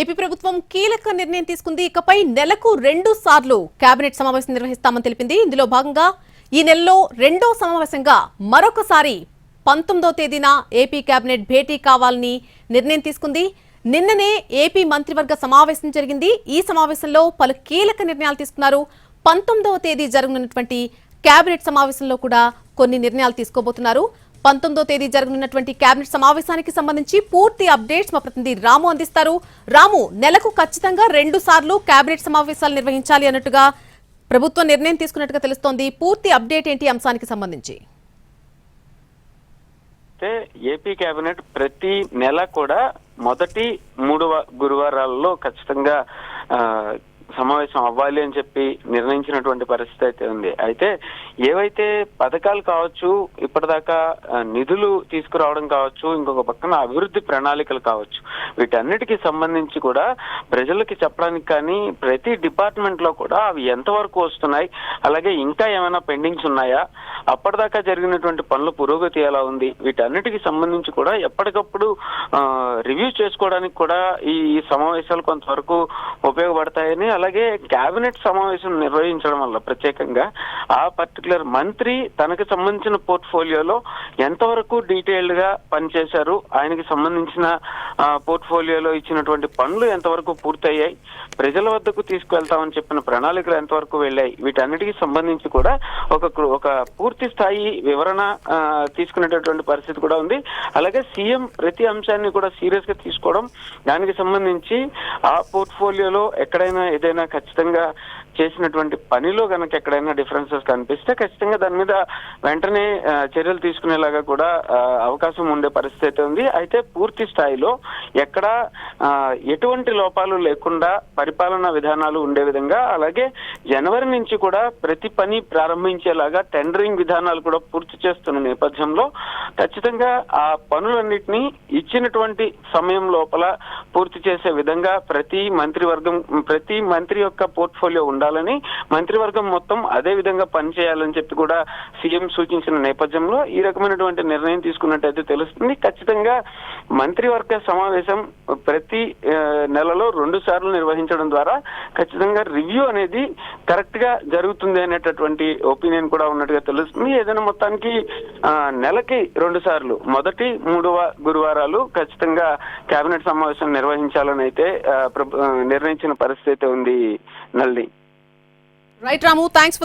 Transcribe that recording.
AP ప్రభుత్వం కీలక నిర్ణయం తీసుకుంది. ఇకపై నెలకు రెండు సార్లు కేబినెట్ సమావేశం నిర్వహిస్తామని తెలిపింది. ఇందులో భాగంగా ఈ నెలలో రెండో సమావేశంగా మరొకసారి పంతొమ్మిదో తేదీన ఏపీ కేబినెట్ భేటీ కావాలని నిర్ణయం తీసుకుంది. నిన్ననే ఏపీ మంత్రివర్గ సమావేశం జరిగింది. ఈ సమావేశంలో పలు కీలక నిర్ణయాలు తీసుకున్నారు. పంతొమ్మిదవ తేదీ జరగనున్నటువంటి కేబినెట్ సమావేశంలో కూడా కొన్ని నిర్ణయాలు తీసుకోబోతున్నారు. పంతొమ్మిదో తేదీ జరగనున్నటువంటి కేబినెట్ సమావేశానికి సంబంధించి పూర్తి అప్డేట్స్ మా ప్రతినిధి రాము అందిస్తారు. రాము నెలకు ఖచ్చితంగా రెండు సార్లు కేబినెట్ సమావేశాలు నిర్వహించాలి అన్నట్టుగా ప్రభుత్వం నిర్ణయం తీసుకున్నట్టుగా తెలుస్తోంది. పూర్తి అప్డేట్ ఏంటి అంశానికి సంబంధించి? అయితే ఏపీ కేబినెట్ ప్రతి నెల కూడా మొదటి మూడు గురువారాల్లో ఖచ్చితంగా సమావేశం అవ్వాలి అని చెప్పి నిర్ణయించినటువంటి పరిస్థితి అయితే ఉంది. అయితే ఏవైతే పథకాలు కావచ్చు ఇప్పటిదాకా నిధులు తీసుకురావడం కావచ్చు ఇంకొక పక్కన అభివృద్ధి ప్రణాళికలు కావచ్చు వీటన్నిటికీ సంబంధించి కూడా ప్రజలకి చెప్పడానికి కానీ ప్రతి డిపార్ట్మెంట్లో కూడా అవి ఎంతవరకు వస్తున్నాయి అలాగే ఇంకా ఏమైనా పెండింగ్స్ ఉన్నాయా? అప్పటిదాకా జరిగినటువంటి పనుల పురోగతి ఎలా ఉంది? వీటన్నిటికీ సంబంధించి కూడా ఎప్పటికప్పుడు రివ్యూ చేసుకోవడానికి కూడా ఈ ఈ సమావేశాలు కొంతవరకు ఉపయోగపడతాయని అలాగే కేబినెట్ సమావేశం నిర్వహించడం వల్ల ప్రత్యేకంగా ఆ పర్టికులర్ మంత్రి తనకు సంబంధించిన పోర్ట్ఫోలియోలో ఎంతవరకు డీటెయిల్డ్గా పనిచేశారు ఆయనకి సంబంధించిన పోర్ట్ఫోలియోలో ఇచ్చినటువంటి పనులు ఎంతవరకు పూర్తయ్యాయి? ప్రజల వద్దకు తీసుకువెళ్తామని చెప్పిన ప్రణాళికలు ఎంతవరకు వెళ్ళాయి? వీటన్నిటికి సంబంధించి కూడా ఒక ఒక పూర్తి స్థాయి వివరణ తీసుకునేటటువంటి పరిస్థితి కూడా ఉంది. అలాగే సీఎం ప్రతి అంశాన్ని కూడా సీరియస్గా తీసుకోవడం దానికి సంబంధించి ఆ పోర్ట్ఫోలియోలో ఎక్కడైనా ఏదైనా ఖచ్చితంగా చేసినటువంటి పనిలో కనుక ఎక్కడైనా డిఫరెన్సెస్ కనిపిస్తే ఖచ్చితంగా దాని మీద వెంటనే చర్యలు తీసుకునేలాగా కూడా అవకాశం ఉండే పరిస్థితి అయితే ఉంది. అయితే పూర్తి స్థాయిలో ఎక్కడ ఎటువంటి లోపాలు లేకుండా పరిపాలనా విధానాలు ఉండే విధంగా అలాగే జనవరి నుంచి కూడా ప్రతి పని ప్రారంభించేలాగా టెండరింగ్ విధానాలు కూడా పూర్తి చేస్తున్న నేపథ్యంలో ఖచ్చితంగా ఆ పనులన్నింటినీ ఇచ్చినటువంటి సమయం లోపల పూర్తి చేసే విధంగా ప్రతి మంత్రివర్గం ప్రతి మంత్రి యొక్క పోర్ట్ఫోలియో ఉండాలని మంత్రివర్గం మొత్తం అదే విధంగా పనిచేయాలని చెప్పి కూడా సీఎం సూచించిన నేపథ్యంలో ఈ రకమైనటువంటి నిర్ణయం తీసుకున్నట్టయితే తెలుస్తుంది. ఖచ్చితంగా మంత్రివర్గ సమావేశం ప్రతి నెలలో రెండు సార్లు నిర్వహించడం ద్వారా ఖచ్చితంగా రివ్యూ అనేది కరెక్ట్గా జరుగుతుంది అనేటటువంటి ఒపీనియన్ కూడా ఉన్నట్టుగా తెలుస్తుంది. ఏదైనా మొత్తానికి నెలకి రెండు సార్లు మొదటి మూడు గురువారాలు ఖచ్చితంగా కేబినెట్ సమావేశం నిర్వహించాలని అయితే నిర్ణయించిన పరిస్థితి ఉంది నల్లి రైట్ రాము థ్యాంక్స్